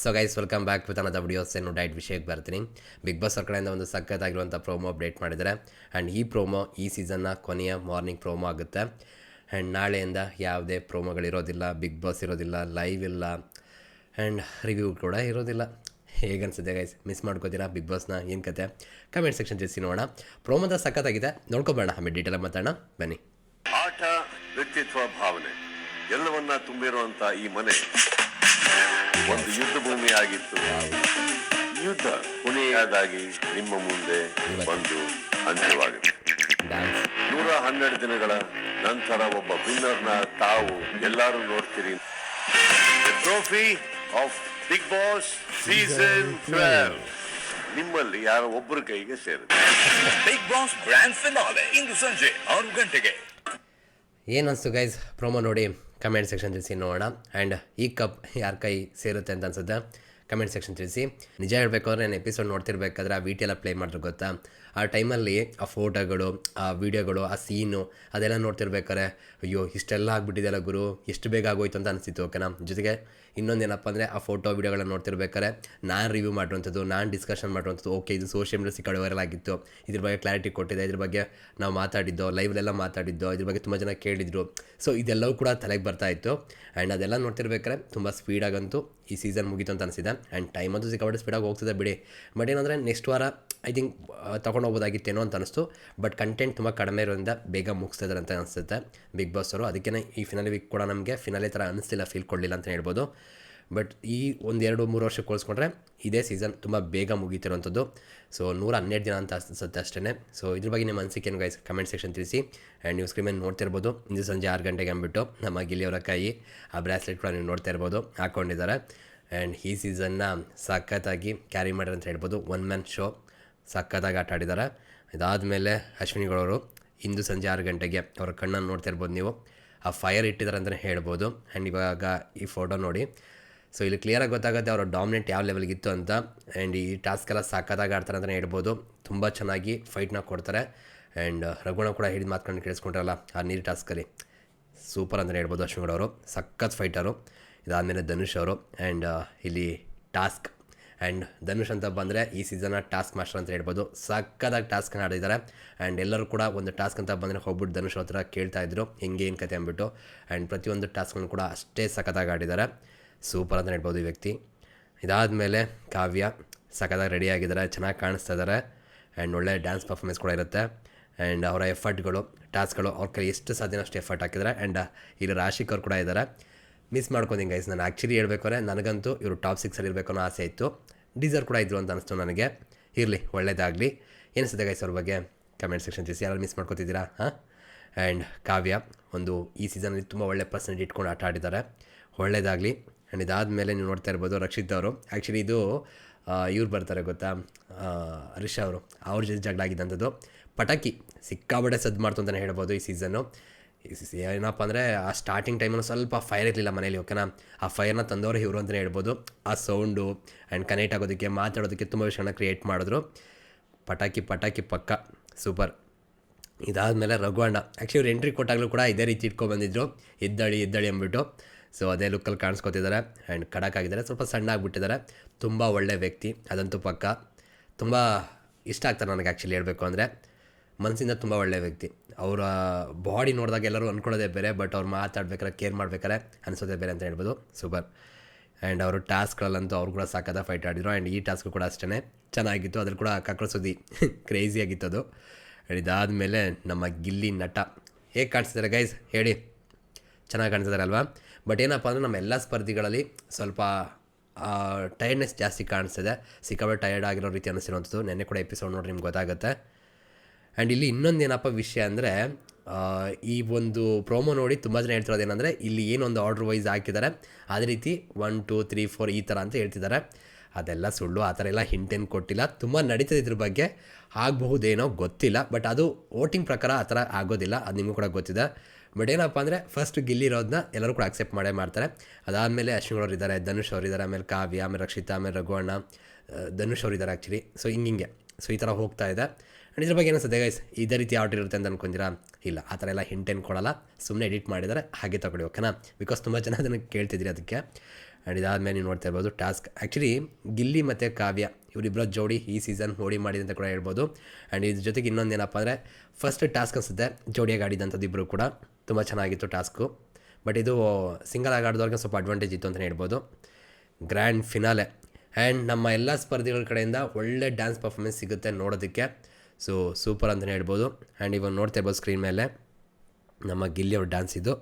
So guys welcome back with another videos ಏನು diet ವಿಷಯಕ್ಕೆ ಬರ್ತೀನಿ. ಬಿಗ್ ಬಾಸ್ ಅವ್ರ ಕಡೆಯಿಂದ ಒಂದು ಸಖತ್ತಾಗಿರುವಂಥ ಪ್ರೋಮೋ ಅಪ್ಡೇಟ್ ಮಾಡಿದ್ದಾರೆ. ಆ್ಯಂಡ್ ಈ ಪ್ರೋಮೋ ಈ ಸೀಸನ್ನ ಕೊನೆಯ ಮಾರ್ನಿಂಗ್ ಪ್ರೋಮೋ ಆಗುತ್ತೆ. ಆ್ಯಂಡ್ ನಾಳೆಯಿಂದ ಯಾವುದೇ ಪ್ರೋಮೋಗಳಿರೋದಿಲ್ಲ ಬಿಗ್ ಬಾಸ್ ಇರೋದಿಲ್ಲ ಲೈವ್ ಇಲ್ಲ. ಆ್ಯಂಡ್ ರಿವ್ಯೂ ಕೂಡ ಇರೋದಿಲ್ಲ. ಹೇಗನ್ಸುತ್ತೆ ಗೈಸ್ ಮಿಸ್ ಮಾಡ್ಕೋತೀರಾ ಬಿಗ್ ಬಾಸ್ನ ಏನು ಕತೆ? ಕಮೆಂಟ್ ಸೆಕ್ಷನ್ ತಿಳಿಸಿ ನೋಡೋಣ ಪ್ರೋಮೋದ ಸಖತ್ತಾಗಿದೆ. ನೋಡ್ಕೊಬೇಡ ಆಮೇಲೆ ಡೀಟೇಲ್ ಮಾತಾಡೋಣ. ಬನ್ನಿ. ಆಟ, ವ್ಯಕ್ತಿತ್ವ, ಭಾವನೆ. ಎಲ್ಲವನ್ನ ತುಂಬಿರುವಂಥ ಈ ಮನೆ ಒಂದು ಯುದ್ಧ ಭೂಮಿ ಆಗಿತ್ತು. ಯುದ್ಧ ಕೊನೆಯದಾಗಿ ನಿಮ್ಮ ಮುಂದೆ ಬಂದು ಅಂತ್ಯವಾಗಿದೆ. ನೂರ ಹನ್ನೆರಡು ದಿನಗಳ ನಂತರ ಒಬ್ಬ ವಿನ್ನರ್ನ ತಾವು ಎಲ್ಲರೂ ನೋಡ್ತೀರಿ. Trophy of Bigg Boss season twelve ನಿಮ್ಮಲ್ಲಿ ಯಾರೋ ಒಬ್ಬರ ಕೈಗೆ ಸೇರಿದೆ. ಬಿಗ್ ಬಾಸ್ ಗ್ರ್ಯಾಂಡ್ ಫಿನಾಲೆ ಇಂದು ಸಂಜೆ ಆರು ಗಂಟೆಗೆ. ಏನನ್ಸ್ತು ಗೈಸ್ ಪ್ರೋಮೋ ನೋಡಿ. ಕಮೆಂಟ್ ಸೆಕ್ಷನ್ ತಿಳಿಸಿ ನೋಡೋಣ. ಆ್ಯಂಡ್ ಈ ಕಪ್ ಯಾರ ಕೈ ಸೇರುತ್ತೆ ಅಂತ ಅನ್ಸುತ್ತೆ, ಕಮೆಂಟ್ ಸೆಕ್ಷನ್ ತಿಳಿಸಿ. ನಿಜ ಹೇಳಬೇಕು ಅಂದರೆ, ನಾನು ಎಪಿಸೋಡ್ ನೋಡ್ತಿರ್ಬೇಕಾದ್ರೆ ಆ ವಿಟಿ ಎಲ್ಲ ಪ್ಲೇ ಮಾಡಿದ್ರು ಗೊತ್ತಾ? ಆ ಟೈಮಲ್ಲಿ ಆ ಫೋಟೋಗಳು, ಆ ವೀಡಿಯೋಗಳು, ಆ ಸೀನು ಅದೆಲ್ಲ ನೋಡ್ತಿರ್ಬೇಕಾರೆ ಅಯ್ಯೋ, ಇಷ್ಟೆಲ್ಲ ಆಗಿಬಿಟ್ಟಿದೆಯಲ್ಲ ಗುರು, ಎಷ್ಟು ಬೇಗ ಆಗೋಯ್ತು ಅಂತ ಅನಿಸ್ತಿತ್ತು ಓಕೆನಾ ಜೊತೆಗೆ ಇನ್ನೊಂದೇನಪ್ಪ ಅಂದರೆ ಆ ಫೋಟೋ, ವೀಡಿಯೋಗಳನ್ನು ನೋಡ್ತಿರ್ಬೇಕಾರೆ ನಾನು ರಿವ್ಯೂ ಮಾಡುವಂಥದ್ದು, ನಾನು ಡಿಸ್ಕಷನ್ ಮಾಡುವಂಥದ್ದು ಓಕೆ ಇದು ಸೋಷಿಯಲ್ ಮೀಡಿಯಾ ಸಿಕ್ಕಡೆ ವೈರಲ್ ಆಗಿತ್ತು. ಇದ್ರ ಬಗ್ಗೆ ಕ್ಲಾರಿಟಿ ಕೊಟ್ಟಿದೆ, ಇದ್ರ ಬಗ್ಗೆ ನಾವು ಮಾತಾಡಿದ್ದೋ ಲೈವ್ಲೆಲ್ಲ ಮಾತಾಡಿದ್ದೋ, ಇದ್ರ ಬಗ್ಗೆ ತುಂಬ ಜನ ಕೇಳಿದ್ರು. ಸೊ ಇದೆಲ್ಲವೂ ಕೂಡ ತಲೆಗೆ ಬರ್ತಾ ಇತ್ತು. ಆ್ಯಂಡ್ ಅದೆಲ್ಲ ನೋಡ್ತಿರ್ಬೇಕಾದ್ರೆ ತುಂಬ ಸ್ಪೀಡಾಗಂತೂ ಈ ಸೀಸನ್ ಮುಗೀತು ಅಂತ ಅನಿಸಿದೆ. ಆ್ಯಂಡ್ ಟೈಮ್ ಅಂತೂ ಸಿಕ್ಕಾಪಟ್ಟೆ ಸ್ಪೀಡಾಗಿ ಹೋಗ್ತದೆ ಬಿಡಿ. ಬಟ್ ಏನಂದರೆ ನೆಕ್ಸ್ಟ್ ವಾರ ಐ ಥಿಂಕ್ ತೊಗೊಂಡು ಹೋಗ್ಬೋದಾಗಿತ್ತೇನೋ ಅಂತ ಅನಿಸ್ತು. ಬಟ್ ಕಂಟೆಂಟ್ ತುಂಬ ಕಡಿಮೆ ಇರೋದ್ರಿಂದ ಬೇಗ ಮುಗಿಸ್ತಿದ್ದಾರೆ ಅಂತ ಅನಿಸುತ್ತೆ. ಬಿಗ್ ಬಾಸ್ ಅವರು. ಅದಕ್ಕೆ ಈ ಫಿನಲ್ ವೀಕ್ ಕೂಡ ನಮಗೆ ಫಿನಾಲೆ ಥರ ಅನಿಸ್ತಿಲ್ಲ ಫೀಲ್ ಕೊಡಲಿಲ್ಲ ಅಂತ ಹೇಳ್ಬೋದು. ಬಟ್ ಈ ಒಂದು ಎರಡು, ಮೂರು ವರ್ಷಕ್ಕೆ ಹೋಲಿಸ್ಕೊಂಡ್ರೆ ಇದೇ ಸೀಸನ್ ತುಂಬ ಬೇಗ ಮುಗೀತಿರೋಂಥದ್ದು. ಸೊ ನೂರ ಹನ್ನೆರಡು ದಿನ ಅಂತ ಅನಿಸುತ್ತೆ ಅಷ್ಟೇ ಸೊ ಇದ್ರ ಬಗ್ಗೆ ನಿಮ್ಮ ಅನಿಸಿಕೆ ಗೈಸ್ ಕಮೆಂಟ್ ಸೆಕ್ಷನ್ ತಿಳಿಸಿ. ಆ್ಯಂಡ್ ನೀವು ಸ್ಕ್ರೀನ್ ನೋಡ್ತಿರ್ಬೋದು ಇಂದು ಸಂಜೆ ಆರು ಗಂಟೆಗೆ ಅಂದ್ಬಿಟ್ಟು ನಮ್ಮ ಗಿಲಿಯವರ ಕೈ ಆ ಬ್ರಾಸ್ಲೆಟ್ ಕೂಡ ನೀವು ನೋಡ್ತಾ ಇರ್ಬೋದು. ಹಾಕ್ಕೊಂಡಿದ್ದಾರೆ ಆ್ಯಂಡ್ ಈ ಸೀಸನ್ನ ಸಖತ್ತಾಗಿ ಕ್ಯಾರಿ ಮಾಡ್ಯಾರ ಅಂತ ಹೇಳ್ಬೋದು. ಒನ್ ಮ್ಯಾನ್ ಶೋ ಸಖತ್ತಾಗಿ ಆಟ ಆಡಿದ್ದಾರೆ. ಇದಾದಮೇಲೆ ಅಶ್ವಿನಿಗಳವರು ಇಂದು ಸಂಜೆ ಆರು ಗಂಟೆಗೆ ಅವರ ಕಣ್ಣನ್ನು ನೋಡ್ತಾ ಇರ್ಬೋದು ನೀವು. ಆ ಫೈರ್ ಇಟ್ಟಿದ್ದಾರೆ ಅಂತಲೇ ಹೇಳ್ಬೋದು. ಆ್ಯಂಡ್ ಇವಾಗ ಈ ಫೋಟೋ ನೋಡಿ. ಸೊ ಇಲ್ಲಿ ಕ್ಲಿಯರಾಗಿ ಗೊತ್ತಾಗುತ್ತೆ ಅವರ ಡಾಮಿನೆಂಟ್ ಯಾವ ಲೆವೆಲ್ಗಿತ್ತು ಅಂತ. ಆ್ಯಂಡ್ ಈ ಟಾಸ್ಕೆಲ್ಲ ಸಖತ್ತಾಗಿ ಆಡ್ತಾರೆ ಅಂತಲೇ ಹೇಳ್ಬೋದು. ತುಂಬ ಚೆನ್ನಾಗಿ ಫೈಟ್ನ ಕೊಡ್ತಾರೆ. ಆ್ಯಂಡ್ ರಘುಣ ಕೂಡ ಹಿಡಿದು ಮಾತ್ಕೊಂಡು ಕೇಳಿಸ್ಕೊಂಡ್ರಲ್ಲ, ಆ ನೀರು ಟಾಸ್ಕಲ್ಲಿ ಸೂಪರ್ ಅಂತಲೇ ಹೇಳ್ಬೋದು ಅಶ್ವಿನಿಗಳವರು. ಅವರು ಸಖತ್ ಫೈಟರು ಇದಾದಮೇಲೆ ಧನುಷ್ ಅವರು. ಆ್ಯಂಡ್ ಇಲ್ಲಿ ಟಾಸ್ಕ್ ಆ್ಯಂಡ್ ಧನುಷ್ ಅಂತ ಬಂದರೆ ಈ ಸೀಸನ್ನ ಟಾಸ್ಕ್ ಮಾಸ್ಟರ್ ಅಂತ ಹೇಳ್ಬೋದು. ಸಕ್ಕದಾಗಿ ಟಾಸ್ಕ್ ಆಡಿದ್ದಾರೆ ಆ್ಯಂಡ್ ಎಲ್ಲರೂ ಕೂಡ ಒಂದು ಟಾಸ್ಕ್ ಅಂತ ಬಂದರೆ ಹೋಗ್ಬಿಟ್ಟು ಧನುಷ್ ಹತ್ರ ಕೇಳ್ತಾ ಇದ್ರು. ಹೆಂಗೆ ಏನು ಕತೆ ಅಂದ್ಬಿಟ್ಟು. ಆ್ಯಂಡ್ ಪ್ರತಿಯೊಂದು ಟಾಸ್ಕ್ಗಳನ್ನು ಕೂಡ ಅಷ್ಟೇ ಸಖತ್ತಾಗಿ ಆಡಿದ್ದಾರೆ ಸೂಪರ್ ಅಂತ ಹೇಳ್ಬೋದು ಈ ವ್ಯಕ್ತಿ. ಇದಾದ ಮೇಲೆ ಕಾವ್ಯ ಸಖತ್ತಾಗಿ ರೆಡಿ ಆಗಿದ್ದಾರೆ ಚೆನ್ನಾಗಿ ಕಾಣಿಸ್ತಾ ಇದ್ದಾರೆ ಆ್ಯಂಡ್ ಒಳ್ಳೆ ಡ್ಯಾನ್ಸ್ ಪರ್ಫಾರ್ಮೆನ್ಸ್ ಕೂಡ ಇರುತ್ತೆ. ಆ್ಯಂಡ್ ಅವರ ಎಫರ್ಟ್ಗಳು ಟಾಸ್ಕ್ಗಳು ಅವ್ರ ಕೈ ಎಷ್ಟು ಸಾಧ್ಯನೋ ಅಷ್ಟು ಎಫರ್ಟ್ ಹಾಕಿದ್ದಾರೆ ಆ್ಯಂಡ್ ಇಲ್ಲಿ ರಾಶಿಕ್ ಅವ್ರು ಕೂಡ ಇದ್ದಾರೆ ಮಿಸ್ ಮಾಡ್ಕೊಂತೀನಿ ಗೈಸ್ ನಾನು ಆ್ಯಕ್ಚುಲಿ ಹೇಳ್ಬೇಕಾದ್ರೆ ನನಗಂತೂ ಇವರು ಟಾಪ್ ಸಿಕ್ಸಲ್ಲಿ ಇರಬೇಕು ಅನ್ನೋ ಆಸೆ ಇತ್ತು. ಡೀಸರ್ ಕೂಡ ಇದ್ರು ಅಂತ ಅನಿಸ್ತು ನನಗೆ. ಇರಲಿ, ಒಳ್ಳೇದಾಗಲಿ. ಏನಿಸುತ್ತೆ ಗೈಸ್ ಅವ್ರ ಬಗ್ಗೆ? ಕಮೆಂಟ್ ಸೆಕ್ಷನ್ ತಿಳಿಸಿ. ಯಾರು ಮಿಸ್ ಮಾಡ್ಕೊತಿದ್ದೀರಾ? ಹಾಂ? ಆ್ಯಂಡ್ ಕಾವ್ಯ, ಒಂದು ಈ ಸೀಸನಲ್ಲಿ ತುಂಬ ಒಳ್ಳೆ ಪರ್ಸೆಂಟ್ ಇಟ್ಕೊಂಡು ಆಟ ಆಡಿದ್ದಾರೆ. ಒಳ್ಳೇದಾಗಲಿ. ಆ್ಯಂಡ್ ಇದಾದಮೇಲೆ ನೀವು ನೋಡ್ತಾ ಇರ್ಬೋದು ರಕ್ಷಿತ್ ಅವರು. ಆ್ಯಕ್ಚುಲಿ ಇದು ಇವ್ರು ಬರ್ತಾರೆ ಗೊತ್ತಾ? ಹರೀಶ್ ಅವರು. ಅವ್ರ ಜೊತೆ ಜಗಳ ಆಗಿದ್ದಂಥದ್ದು. ಪಟಾಕಿ ಸಿಕ್ಕಾಬಡೆ ಸದ್ದು ಮಾಡ್ತು ಅಂತಲೇ ಹೇಳ್ಬೋದು ಈ ಸೀಸನ್ನು ಏನಪ್ಪ ಅಂದರೆ ಆ ಸ್ಟಾರ್ಟಿಂಗ್ ಟೈಮಲ್ಲಿ ಸ್ವಲ್ಪ ಫೈರ್ ಇರಲಿಲ್ಲ ಮನೇಲಿ ಓಕೆನಾ ಆ ಫೈರ್ನ ತಂದವರು ಇವರು ಅಂತಲೇ ಹೇಳ್ಬೋದು. ಆ ಸೌಂಡು ಆ್ಯಂಡ್ ಕನೆಕ್ಟ್ ಆಗೋದಕ್ಕೆ, ಮಾತಾಡೋದಕ್ಕೆ ತುಂಬ ವಿಷಯನ ಕ್ರಿಯೇಟ್ ಮಾಡಿದ್ರು. ಪಟಾಕಿ ಪಟಾಕಿ ಪಕ್ಕ. ಸೂಪರ್ ಇದಾದಮೇಲೆ ರಘುವಣ್ಣ. ಆ್ಯಕ್ಚುಲಿ ಇವ್ರು ಎಂಟ್ರಿ ಕೊಟ್ಟಾಗಲೂ ಕೂಡ ಇದೇ ರೀತಿ ಇಟ್ಕೊಂಡು ಬಂದಿದ್ರು. ಇದ್ದಳಿ ಎದ್ದಳಿ ಅಂದ್ಬಿಟ್ಟು. ಸೊ ಅದೇ ಲುಕ್ಕಲ್ಲಿ ಕಾಣಿಸ್ಕೊತಿದ್ದಾರೆ ಆ್ಯಂಡ್ ಖಡಕ್ ಆಗಿದ್ದಾರೆ. ಸ್ವಲ್ಪ ಸಣ್ಣ ಆಗಿಬಿಟ್ಟಿದ್ದಾರೆ ತುಂಬ ಒಳ್ಳೆ ವ್ಯಕ್ತಿ. ಅದಂತೂ ಪಕ್ಕ. ತುಂಬ ಇಷ್ಟ ಆಗ್ತಾರೆ ನನಗೆ ಆ್ಯಕ್ಚುಲಿ ಹೇಳಬೇಕು ಅಂದರೆ. ಮನಸ್ಸಿಂದ ತುಂಬ ಒಳ್ಳೆಯ ವ್ಯಕ್ತಿ. ಅವರ ಬಾಡಿ ನೋಡಿದಾಗ ಎಲ್ಲರೂ ಅಂದ್ಕೊಳ್ಳೋದೇ ಬೇರೆ ಬಟ್ ಅವ್ರು ಮಾತಾಡ್ಬೇಕಾರೆ ಕೇರ್ ಮಾಡ್ಬೇಕಾರೆ ಅನಿಸೋದೇ ಬೇರೆ ಅಂತ ಹೇಳ್ಬೋದು. ಸೂಪರ್ ಆ್ಯಂಡ್ ಅವರು ಟಾಸ್ಕ್ಗಳಲ್ಲಂತೂ ಅವ್ರು ಕೂಡ ಸಾಕಾದ ಫೈಟ್ ಆಡಿದ್ರು. ಆ್ಯಂಡ್ ಈ ಟಾಸ್ಕ್ ಕೂಡ ಅಷ್ಟೇ ಚೆನ್ನಾಗಿತ್ತು. ಅದ್ರಲ್ಲಿ ಕೂಡ ಕಕ್ಕಳ ಸುದ್ದಿ ಕ್ರೇಜಿಯಾಗಿತ್ತು ಅದು. ಆ್ಯಂಡ್ ಇದಾದಮೇಲೆ ನಮ್ಮ ಗಿಲ್ಲಿ ನಟ. ಹೇಗೆ ಕಾಣಿಸ್ತಿದ್ದಾರೆ ಗೈಸ್ ಹೇಳಿ. ಚೆನ್ನಾಗಿ ಕಾಣಿಸ್ತಿದ್ದಾರೆ ಅಲ್ವಾ ಬಟ್ ಏನಪ್ಪ ಅಂದರೆ ನಮ್ಮ ಎಲ್ಲ ಸ್ಪರ್ಧಿಗಳಲ್ಲಿ ಸ್ವಲ್ಪ ಟೈರ್ಡ್ನೆಸ್ ಜಾಸ್ತಿ ಕಾಣಿಸ್ತಿದೆ. ಸಿಕ್ಕಾಪಟ್ಟೆ ಟಯರ್ಡ್ ಆಗಿರೋ ರೀತಿ ಅನಿಸಿರುವಂಥದ್ದು ನೆನ್ನೆ ಕೂಡ ಎಪಿಸೋಡ್ ನೋಡಿ ನಿಮ್ಗೆ ಗೊತ್ತಾಗುತ್ತೆ. ಆ್ಯಂಡ್ ಇಲ್ಲಿ ಇನ್ನೊಂದೇನಪ್ಪ ವಿಷಯ ಅಂದರೆ ಈ ಒಂದು ಪ್ರೋಮೋ ನೋಡಿ ತುಂಬ ಜನ ಹೇಳ್ತಿರೋದು ಏನಂದರೆ, ಇಲ್ಲಿ ಏನೊಂದು ಆರ್ಡ್ರ್ ವೈಸ್ ಹಾಕಿದ್ದಾರೆ, ಅದೇ ರೀತಿ ಒನ್ ಟೂ ತ್ರೀ ಫೋರ್ ಈ ಥರ ಅಂತ ಹೇಳ್ತಿದ್ದಾರೆ. ಅದೆಲ್ಲ ಸುಳ್ಳು, ಆ ಥರ ಎಲ್ಲ ಹಿಂಟೇನು ಕೊಟ್ಟಿಲ್ಲ. ತುಂಬ ನಡೀತದೆ ಇದ್ರ ಬಗ್ಗೆ. ಆಗಬಹುದೇನೋ ಗೊತ್ತಿಲ್ಲ ಬಟ್ ಅದು ವೋಟಿಂಗ್ ಪ್ರಕಾರ ಆ ಥರ ಆಗೋದಿಲ್ಲ. ಅದು ನಿಮಗೂ ಕೂಡ ಗೊತ್ತಿದೆ. ಬಟ್ ಏನಪ್ಪ ಅಂದರೆ ಫಸ್ಟ್ ಗಿಲ್ಲಿರೋದನ್ನ ಎಲ್ಲರೂ ಕೂಡ ಅಕ್ಸೆಪ್ಟ್ ಮಾಡೇ ಮಾಡ್ತಾರೆ. ಅದಾದಮೇಲೆ ಅಶ್ವಿನ್ ಇದ್ದಾರೆ ಧನುಷ್ ಅವ್ರು ಇದ್ದಾರೆ ಆಮೇಲೆ ಕಾವ್ಯ, ಆಮೇಲೆ ರಕ್ಷಿತಾ, ಆಮೇಲೆ ರಘುವಣ್ಣ ಧನುಷ್ ಅವ್ರು ಇದ್ದಾರೆ ಆ್ಯಕ್ಚುಲಿ ಸೊ ಹಿಂಗಿಂಗೆ ಸೊ ಈ ಥರ ಹೋಗ್ತಾ ಇದೆ. ಆ್ಯಂಡ್ ಇದ್ರ ಬಗ್ಗೆ ಏನಿಸುತ್ತೆ ಗೈಸ್ ಇದೇ ರೀತಿ ಆರ್ಡರ್ ಇರುತ್ತೆ ಅಂತ ಅನ್ಕೊಂಡಿರಾ? ಇಲ್ಲ, ಆ ಥರ ಎಲ್ಲ ಹಿಂಟೇನು ಕೊಡಲ್ಲ. ಸುಮ್ಮನೆ ಎಡಿಟ್ ಮಾಡಿದರೆ ಹಾಗೆ ತಗೊಳ್ಳಿ ಓಕೆನಾ ಬಿಕಾಸ್ ತುಂಬ ಜನ ಅದನ್ನು ಕೇಳ್ತಿದ್ದೀರಿ ಅದಕ್ಕೆ. ಆ್ಯಂಡ್ ಇದಾದಮೇಲೆ ನೀವು ನೋಡ್ತಾ ಇರ್ಬೋದು ಟಾಸ್ಕ್ ಆ್ಯಕ್ಚುಲಿ ಗಿಲ್ಲಿ ಮತ್ತು ಕಾವ್ಯ ಇವರಿಬ್ಬರ ಜೋಡಿ ಈ ಸೀಸನ್ ಓಡಿ ಮಾಡಿದೆ ಅಂತ ಕೂಡ ಹೇಳ್ಬೋದು. ಆ್ಯಂಡ್ ಇದ್ರ ಜೊತೆಗೆ ಇನ್ನೊಂದು ಏನಪ್ಪ ಅಂದರೆ ಫಸ್ಟ್ ಟಾಸ್ಕ್ ಅನಿಸುತ್ತೆ, ಜೋಡಿಯಾಗಿ ಆಡಿದಂಥದ್ದು ಇಬ್ಬರು ಕೂಡ. ತುಂಬ ಚೆನ್ನಾಗಿತ್ತು ಟಾಸ್ಕು ಬಟ್ ಇದು ಸಿಂಗಲ್ ಆಗಿ ಆಡಿದವ್ರಿಗೆ ಸ್ವಲ್ಪ ಅಡ್ವಾಂಟೇಜ್ ಇತ್ತು ಅಂತಲೇ ಹೇಳ್ಬೋದು. ಗ್ರ್ಯಾಂಡ್ ಫಿನಾಲೆ ಆ್ಯಂಡ್ ನಮ್ಮ ಎಲ್ಲ ಸ್ಪರ್ಧಿಗಳ ಕಡೆಯಿಂದ ಒಳ್ಳೆ ಡ್ಯಾನ್ಸ್ ಪರ್ಫಾರ್ಮೆನ್ಸ್ ಸಿಗುತ್ತೆ ನೋಡೋದಕ್ಕೆ. ಸೊ ಸೂಪರ್ ಅಂತಲೇ ಹೇಳ್ಬೋದು. ಆ್ಯಂಡ್ ಇವಾಗ ನೋಡ್ತಾ ಇರ್ಬೋದು ಸ್ಕ್ರೀನ್ ಮೇಲೆ. ನಮ್ಮ ಗಿಲ್ಲಿ ಅವ್ರ ಡ್ಯಾನ್ಸ್ ಇದು.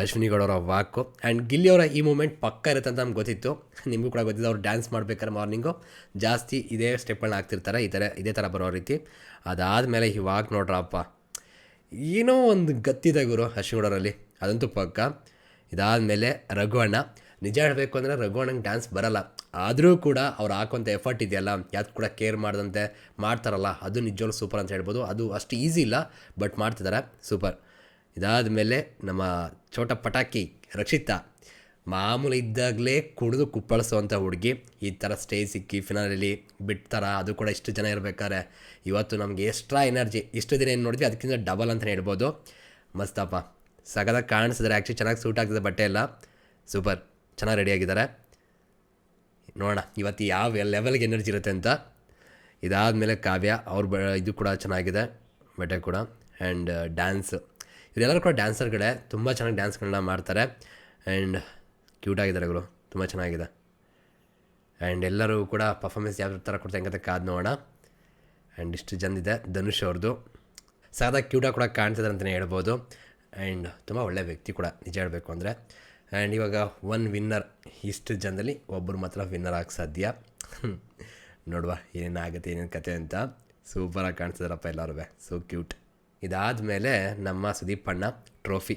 ಅಶ್ವಿನಿ ಗೌಡ ಅವರ ವಾಕು. ಆ್ಯಂಡ್ ಗಿಲ್ಲಿ ಅವರ ಈ ಮೂಮೆಂಟ್ ಪಕ್ಕ ಇರುತ್ತೆ ಅಂತ ನಮ್ಗೆ ಗೊತ್ತಿತ್ತು. ನಿಮಗೂ ಕೂಡ ಗೊತ್ತಿದೆ ಅವ್ರು ಡ್ಯಾನ್ಸ್ ಮಾಡಬೇಕಾದ್ರೆ ಮಾರ್ನಿಂಗು ಜಾಸ್ತಿ ಇದೇ ಸ್ಟೆಪ್ಗಳನ್ನ ಹಾಕ್ತಿರ್ತಾರೆ. ಈ ಥರ ಇದೇ ಥರ ಬರೋ ರೀತಿ. ಅದಾದಮೇಲೆ ಈ ವಾಕ್ ನೋಡ್ರಪ್ಪ ಏನೋ ಒಂದು ಗತ್ತಿದೆ ಗುರು ಅಶ್ವಿಗೌಡರಲ್ಲಿ ಅದಂತೂ ಪಕ್ಕ. ಇದಾದಮೇಲೆ ರಘು ಅಣ್ಣ ನಿಜ ಹೇಳಬೇಕು ಅಂದರೆ ರಘು ಅಣ್ಣಂಗೆ ಡ್ಯಾನ್ಸ್ ಬರಲ್ಲ. ಆದರೂ ಕೂಡ ಅವ್ರು ಹಾಕೋಂಥ ಎಫರ್ಟ್ ಇದೆಯಲ್ಲ, ಯಾವ್ದು ಕೂಡ ಕೇರ್ ಮಾಡ್ದಂತೆ ಮಾಡ್ತಾರಲ್ಲ, ಅದು ನಿಜವಾಗ್ಲೂ ಸೂಪರ್ ಅಂತ ಹೇಳ್ಬೋದು. ಅದು ಅಷ್ಟು ಈಸಿ ಇಲ್ಲ ಬಟ್ ಮಾಡ್ತಿದ್ದಾರೆ ಸೂಪರ್ ಇದಾದ ಮೇಲೆ ನಮ್ಮ ಚೋಟ ಪಟಾಕಿ ರಕ್ಷಿತಾ, ಮಾಮೂಲಿ ಇದ್ದಾಗಲೇ ಕುಡಿದು ಕುಪ್ಪಳಿಸುವಂಥ ಹುಡುಗಿ. ಈ ಥರ ಸ್ಟೇಜ್ ಸಿಕ್ಕಿ ಫಿನಾಲಲ್ಲಿ ಬಿಡ್ತಾರ, ಅದು ಕೂಡ ಇಷ್ಟು ಜನ ಇರಬೇಕಾದ್ರೆ. ಇವತ್ತು ನಮಗೆ ಎಕ್ಸ್ಟ್ರಾ ಎನರ್ಜಿ ಇಷ್ಟು ದಿನ ಏನು ನೋಡಿದ್ವಿ, ಅದಕ್ಕಿಂತ ಡಬಲ್ ಅಂತಲೇ ಹೇಳ್ಬೋದು. ಮಸ್ತಪ್ಪ ಸಗದಾಗ ಕಾಣಿಸಿದ್ರೆ ಆ್ಯಕ್ಚುಲಿ ಚೆನ್ನಾಗಿ ಸೂಟ್ ಆಗ್ತದೆ ಬಟ್ಟೆ ಎಲ್ಲ. ಸೂಪರ್ ಚೆನ್ನಾಗಿ ರೆಡಿಯಾಗಿದ್ದಾರೆ ನೋಡೋಣ, ಇವತ್ತು ಯಾವ ಲೆವೆಲ್ಗೆ ಎನರ್ಜಿ ಇರುತ್ತೆ ಅಂತ. ಇದಾದಮೇಲೆ ಕಾವ್ಯ, ಅವ್ರ ಬ, ಇದು ಕೂಡ ಚೆನ್ನಾಗಿದೆ, ಬಟ್ಟೆ ಕೂಡ ಆ್ಯಂಡ್ ಡ್ಯಾನ್ಸ್ ಇವರೆಲ್ಲರೂ ಕೂಡ ಡ್ಯಾನ್ಸರ್ಗಳೇ ತುಂಬ ಚೆನ್ನಾಗಿ ಡ್ಯಾನ್ಸ್ಗಳನ್ನ ಮಾಡ್ತಾರೆ ಆ್ಯಂಡ್ ಕ್ಯೂಟಾಗಿದ್ದಾರೆ ಗುರು, ತುಂಬ ಚೆನ್ನಾಗಿದೆ. ಆ್ಯಂಡ್ ಎಲ್ಲರೂ ಕೂಡ ಪರ್ಫಾಮೆನ್ಸ್ ಯಾವ ಥರ ಕೊಡ್ತಾರೆ ಹೆಂಗತ್ತೆ ಕಾದು ನೋಡೋಣ. ಆ್ಯಂಡ್ ಇಷ್ಟು ಜನದಿದೆ, ಧನುಷ್ ಅವ್ರದ್ದು ಸಾದಾ ಕ್ಯೂಟಾಗಿ ಕೂಡ ಕಾಣ್ತಿದ್ದಾರೆ ಅಂತಲೇ ಹೇಳ್ಬೋದು. ಆ್ಯಂಡ್ ತುಂಬ ಒಳ್ಳೆಯ ವ್ಯಕ್ತಿ ಕೂಡ, ನಿಜ ಹೇಳಬೇಕು ಅಂದರೆ. ಆ್ಯಂಡ್ ಇವಾಗ ಒನ್ ವಿನ್ನರ್ ಇಷ್ಟು ಜನದಲ್ಲಿ ಒಬ್ಬರು ಮಾತ್ರ ವಿನ್ನರ್ ಆಗಿ ಸಾಧ್ಯ. ನೋಡುವ, ಏನೇನು ಆಗುತ್ತೆ, ಏನೇನು ಕತೆ ಅಂತ. ಸೂಪರಾಗಿ ಕಾಣಿಸಿದ್ರಪ್ಪ ಎಲ್ಲರೂ ಸೊ ಕ್ಯೂಟ್ ಇದಾದಮೇಲೆ ನಮ್ಮ ಸುದೀಪ್ ಅಣ್ಣ ಟ್ರೋಫಿ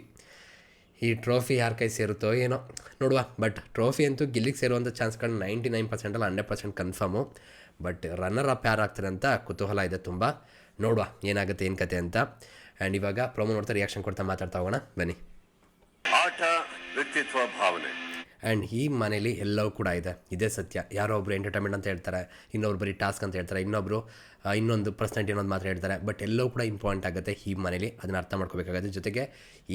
ಈ ಟ್ರೋಫಿ ಯಾರ ಕೈ ಸೇರುತ್ತೋ ಏನೋ. ನೋಡುವ ಬಟ್ ಟ್ರೋಫಿ ಅಂತೂ ಗೆಲ್ಲಿಗೆ ಸೇರುವಂಥ ಚಾನ್ಸ್ಗಳು ninety nine ಪರ್ಸೆಂಟಲ್ಲ hundred percent confirm but runner up ಯಾರು ಆಗ್ತಾರೆ ಅಂತ ಕುತೂಹಲ ಇದೆ ತುಂಬ. ನೋಡುವ, ಏನಾಗುತ್ತೆ, ಏನು ಕತೆ ಅಂತ. ಆ್ಯಂಡ್ ಇವಾಗ ಪ್ರೊಮೋ ನೋಡ್ತಾ ರಿಯಾಕ್ಷನ್ ಕೊಡ್ತಾ ಮಾತಾಡ್ತಾ ಹೋಗೋಣ. ಬನ್ನಿ. ಆಟ ವ್ಯಕ್ತಿತ್ವ ಭಾವನೆ. ಆ್ಯಂಡ್ ಈ ಮನೇಲಿ ಎಲ್ಲವೂ ಕೂಡ ಇದೆ. ಇದೇ ಸತ್ಯ. ಯಾರೋ ಒಬ್ರು ಎಂಟರ್ಟೈನ್ಮೆಂಟ್ ಅಂತ ಹೇಳ್ತಾರೆ ಇನ್ನೊಬ್ರು ಬರೀ ಟಾಸ್ಕ್ ಅಂತ ಹೇಳ್ತಾರೆ ಇನ್ನೊಬ್ಬರು ಇನ್ನೊಂದು ಪರ್ಸೆಂಟ್ ಇನ್ನೊಂದು ಮಾತ್ರ ಹೇಳ್ತಾರೆ. ಬಟ್ ಎಲ್ಲವೂ ಕೂಡ ಇಂಪಾರ್ಟೆಂಟ್ ಆಗುತ್ತೆ ಈ ಮನೇಲಿ. ಅದನ್ನ ಅರ್ಥ ಮಾಡ್ಕೋಬೇಕಾಗುತ್ತೆ. ಜೊತೆಗೆ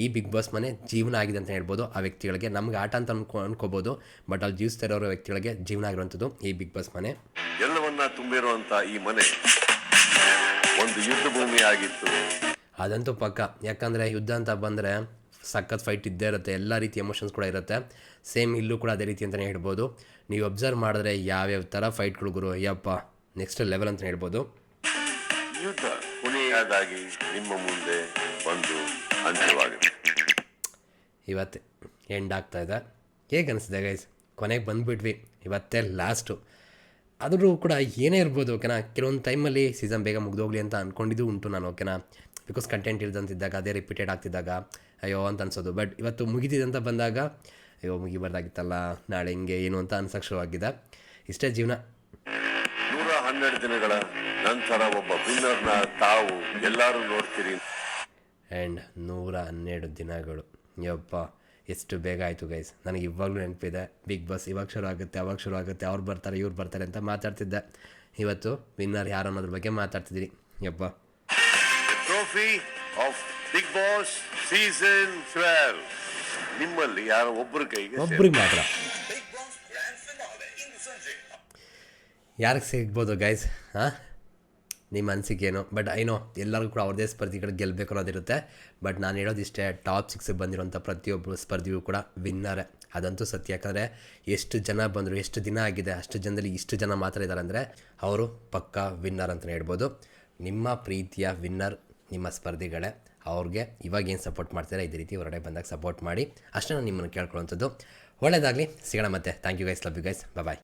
ಈ ಬಿಗ್ ಬಾಸ್ ಮನೆ ಜೀವನ ಆಗಿದೆ ಅಂತ ಹೇಳ್ಬೋದು. ಆ ವ್ಯಕ್ತಿಗಳಿಗೆ ನಮ್ಗೆ ಆಟ ಅಂತ ಅನ್ಕೊ ಅನ್ಕೋಬೋದು. ಬಟ್ ಅಲ್ಲಿ ಜೀವಿಸ್ತಾ ಇರೋ ವ್ಯಕ್ತಿಗಳಿಗೆ ಜೀವನ ಆಗಿರುವಂಥದ್ದು ಈ ಬಿಗ್ ಬಾಸ್ ಮನೆ. ಎಲ್ಲವನ್ನ ತುಂಬಿರುವಂಥ ಈ ಮನೆ ಒಂದು ಯುದ್ಧ ಭೂಮಿ ಆಗಿತ್ತು ಅದಂತೂ ಪಕ್ಕ. ಯಾಕಂದರೆ ಯುದ್ಧ ಅಂತ ಬಂದರೆ ಸಖತ್ ಫೈಟ್ ಇದ್ದೇ ಇರುತ್ತೆ ಎಲ್ಲ ರೀತಿ ಎಮೋಷನ್ಸ್ ಕೂಡ ಇರುತ್ತೆ. ಸೇಮ್ ಇಲ್ಲೂ ಕೂಡ ಅದೇ ರೀತಿ ಅಂತಲೇ ಹೇಳ್ಬೋದು. ನೀವು ಅಬ್ಸರ್ವ್ ಮಾಡಿದ್ರೆ ಯಾವ್ಯಾವ ಥರ ಫೈಟ್ಗಳು ಗುರು ಅಯ್ಯಪ್ಪ ನೆಕ್ಸ್ಟ್ ಲೆವೆಲ್ ಅಂತ ಹೇಳ್ಬೋದು. ನಿಮ್ಮ ಮುಂದೆ ಒಂದು ಇವತ್ತು ಎಂಡ್ ಆಗ್ತಾ ಇದೆ. ಹೇಗೆ ಅನಿಸಿದೆ ಗೈಸ್ ಕೊನೆಗೆ ಬಂದುಬಿಟ್ವಿ ಇವತ್ತೇ ಲಾಸ್ಟು ಆದರೂ ಕೂಡ ಏನೇ ಇರ್ಬೋದು ಓಕೆನಾ ಕೆಲವೊಂದು ಟೈಮಲ್ಲಿ ಸೀಸನ್ ಬೇಗ ಮುಗ್ದೋಗ್ಲಿ ಅಂತ ಅಂದ್ಕೊಂಡಿದ್ದು ಉಂಟು ನಾನು ಓಕೆನಾ ಬಿಕಾಸ್ ಕಂಟೆಂಟ್ ಇಲ್ದಂತಿದ್ದಾಗ ಅದೇ ರಿಪೀಟೆಡ್ ಆಗ್ತಿದ್ದಾಗ ಅಯ್ಯೋ ಅಂತ ಅನ್ಸೋದು. ಬಟ್ ಇವತ್ತು ಮುಗಿದಿದೆ ಅಂತ ಬಂದಾಗ ಅಯ್ಯೋ ಮುಗಿಬಾರ್ದಾಗಿತ್ತಲ್ಲ ನಾಳೆ ಹಿಂಗೆ ಏನು ಅಂತ ಅನ್ಸಕ್ಕೆ ಶುರುವಾಗಿದೆ. ಇಷ್ಟೇ ಜೀವನ. ನೂರ ಹನ್ನೆರಡು ದಿನಗಳ ನಂತರ ಒಬ್ಬ ವಿನ್ನರ್ನ ತಾವು ಎಲ್ಲರೂ ನೋಡ್ತೀರಿ. ಆ್ಯಂಡ್ ನೂರ ಹನ್ನೆರಡು ದಿನಗಳು. ಯಪ್ಪ ಎಷ್ಟು ಬೇಗ ಆಯಿತು ಗೈಸ್ ನನಗೆ ಇವಾಗಲೂ ನೆನಪಿದೆ ಬಿಗ್ ಬಾಸ್ ಇವಾಗ ಶುರು ಆಗುತ್ತೆ ಅವಾಗ ಶುರು ಆಗುತ್ತೆ ಅವ್ರು ಬರ್ತಾರೆ ಇವ್ರು ಬರ್ತಾರೆ ಅಂತ ಮಾತಾಡ್ತಿದ್ದೆ. ಇವತ್ತು ವಿನ್ನರ್ ಯಾರು ಅನ್ನೋದ್ರ ಬಗ್ಗೆ ಮಾತಾಡ್ತಿದ್ದೀರಿ ಯಪ್ಪ. Trophy of Bigg Boss season twelve ನಿಮ್ಮಲ್ಲಿ ಯಾರೋ ಒಬ್ಬರು ಕೈಗೆ. ಒಬ್ರಿಗೆ ಮಾತ್ರ. ಯಾರಿಗೆ ಸಿಗ್ಬೋದು ಗೈಸ್ ಹಾಂ? ನಿಮ್ಮ ಅನಿಸಿಕೆ ಏನು ಬಟ್ ಐನೋ ಎಲ್ಲರಿಗೂ ಕೂಡ ಅವ್ರದ್ದೇ ಸ್ಪರ್ಧಿಗಳು ಗೆಲ್ಲಬೇಕು ಅನ್ನೋದಿರುತ್ತೆ. ಬಟ್ ನಾನು ಹೇಳೋದು ಇಷ್ಟೇ ಟಾಪ್ ಸಿಕ್ಸಿಗೆ ಬಂದಿರುವಂಥ ಪ್ರತಿಯೊಬ್ಬರು ಸ್ಪರ್ಧಿಗೂ ಕೂಡ ವಿನ್ನರೇ ಅದಂತೂ ಸತ್ಯ. ಯಾಕಂದರೆ ಎಷ್ಟು ಜನ ಬಂದರು ಎಷ್ಟು ದಿನ ಆಗಿದೆ ಅಷ್ಟು ಜನದಲ್ಲಿ ಇಷ್ಟು ಜನ ಮಾತ್ರ ಇದ್ದಾರೆ ಅಂದರೆ ಅವರು ಪಕ್ಕಾ ವಿನ್ನರ್ ಅಂತಲೇ ಹೇಳ್ಬೋದು. ನಿಮ್ಮ ಪ್ರೀತಿಯ ವಿನ್ನರ್ ನಿಮ್ಮ ಸ್ಪರ್ಧಿಗಳೇ ಅವ್ರಿಗೆ ಇವಾಗ ಏನು ಸಪೋರ್ಟ್ ಮಾಡ್ತಾರೆ? ಇದೇ ರೀತಿ ಹೊರಗಡೆ ಬಂದಾಗ ಸಪೋರ್ಟ್ ಮಾಡಿ ಅಷ್ಟೇ ನಾನು ನಿಮ್ಮನ್ನು ಕೇಳ್ಕೊಳ್ಳೋಂಥದ್ದು ಒಳ್ಳೆಯದಾಗಲಿ ಸಿಗೋಣ ಮತ್ತೆ. Thank you guys love you guys bye